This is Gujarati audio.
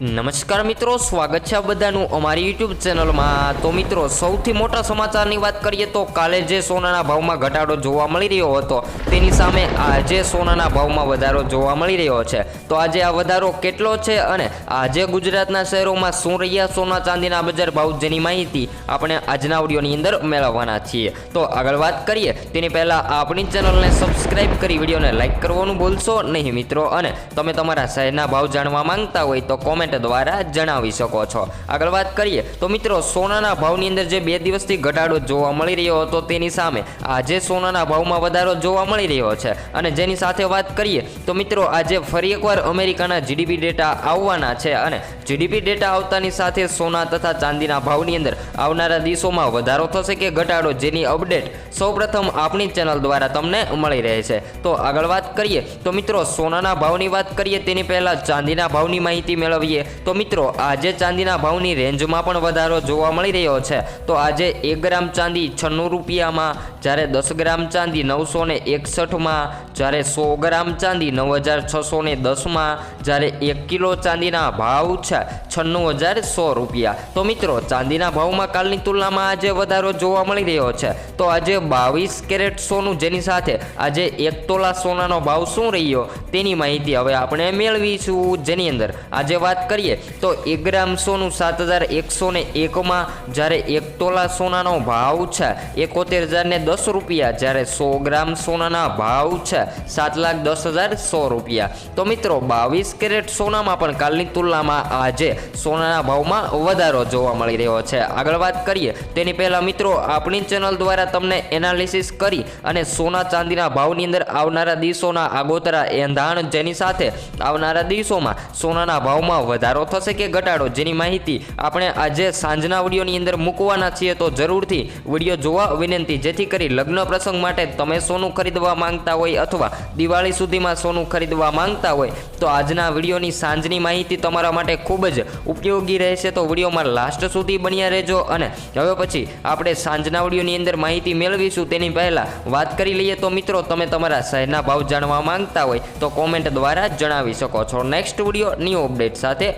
નમસ્કાર મિત્રો, સ્વાગત છે બધાનું અમારી યુટ્યુબ ચેનલમાં તો મિત્રો, સૌથી મોટા સમાચારની વાત કરીએ તો કાલે જે સોનાના ભાવમાં ઘટાડો જોવા મળી રહ્યો હતો, તેની સામે આજે સોનાના ભાવમાં વધારો જોવા મળી રહ્યો છે. તો આજે આ વધારો કેટલો છે અને આજે ગુજરાતના શહેરોમાં શું રહ્યા સોના ચાંદીના બજાર ભાવ જેની માહિતી આપણે આજના ઓડિયોની અંદર મેળવવાના છીએ. તો આગળ વાત કરીએ, તેની પહેલાં આપણી ચેનલને સબસ્ક્રાઇબ કરી, વિડીયોને લાઇક કરવાનું ભૂલશો નહીં મિત્રો. અને તમે તમારા શહેરના ભાવ જાણવા માંગતા હોય તો કોમેન્ટ દ્વારા જણાવી શકો છો. આગળ વાત કરીએ તો મિત્રો, સોનાના ભાવની અંદર જે બે દિવસથી ઘટાડો જોવા મળી રહ્યો હતો તેની સામે આજે સોનાના ભાવમાં વધારો જોવા મળી રહ્યો છે. અને જેની સાથે વાત કરીએ તો મિત્રો, આજે ફરી એકવાર અમેરિકાના જીડીપી ડેટા આવવાના છે અને જીડીપી ડેટા આવતાની સાથે સોના તથા ચાંદીના ભાવની અંદર આવનારા દિવસોમાં વધારો થશે કે ઘટાડો જેની અપડેટ સૌપ્રથમ આપણી ચેનલ દ્વારા તમને મળી રહે છે. તો આગળ વાત કરીએ તો મિત્રો, સોનાના ભાવની વાત કરીએ તેની પહેલાં ચાંદીના ભાવની માહિતી મેળવીએ. તો મિત્રો, આજે ચાંદીના ભાવની રેન્જમાં પણ વધારો જોવા મળી રહ્યો છે. તો આજે એક ગ્રામ ચાંદી છન્નું રૂપિયામાં, જ્યારે દસ ગ્રામ ચાંદી નવસો ને એકસઠમાં, જ્યારે સો ગ્રામ ચાંદી નવ હજાર છસો ને દસમાં, જ્યારે એક કિલો ચાંદીના ભાવ છે છન્નું હજાર સો રૂપિયા. તો મિત્રો, ચાંદીના ભાવમાં કાલની તુલનામાં આજે વધારો જોવા મળી રહ્યો છે. તો આજે બાવીસ કેરેટ સોનું, જેની સાથે આજે એક તોલા સોનાનો ભાવ શું રહ્યો? તેની માહિતી હવે આપણે મેળવીશું જેની અંદર. આજે વાત કરીએ તો એક ગ્રામ સોનું સાત હજાર એકસો ને એકમાં જ્યારે એક તોલા સોનાનો ભાવ છે, એકોતેર હજાર ને દસ રૂપિયા, જ્યારે સો ગ્રામ સોનાના ભાવ છે, સાત લાખ દસ હજાર સો રૂપિયા. તો મિત્રો, બાવીસ કેરેટ સોનામાં પણ કાલની તુલનામાં આજે સોનાના ભાવમાં વધારો જોવા મળી રહ્યો છે. આગળ વાત કરીએ, તેની પહેલાં મિત્રો, આપણી ચેનલ દ્વારા તમને એનાલિસિસ કરી અને સોના ચાંદીના ભાવની અંદર આવનારા દિવસોના આગોતરા એંધાણ જેની સાથે આવનારા દિવસોમાં સોનાના ભાવમાં વધારો થશે કે ઘટાડો જેની માહિતી આપણે આજે સાંજના વિડીયોની અંદર મૂકવાના છીએ તો જરૂરથી વીડિયો જોવા વિનંતી જેથી કરી લગ્ન પ્રસંગ માટે તમે સોનું ખરીદવા માંગતા હોય અથવા દિવાળી સુધીમાં સોનું ખરીદવા માંગતા હોય તો આજના વિડીયોની સાંજની માહિતી તમારા માટે ખૂબ જ ઉપયોગી રહેશે. તો વિડીયોમાં લાસ્ટ સુધી બન્યા રહેજો અને હવે પછી આપણે સાંજના વિડીયોની અંદર માહિતી મેળવીશું. તેની પહેલાં વાત કરી લઈએ તો મિત્રો, તમે તમારા શહેરના ભાવ જાણવા માંગતા હોય તો કોમેન્ટ દ્વારા જણાવી શકો છો. નેક્સ્ટ વીડિયો ન્યૂ અપડેટ સાથે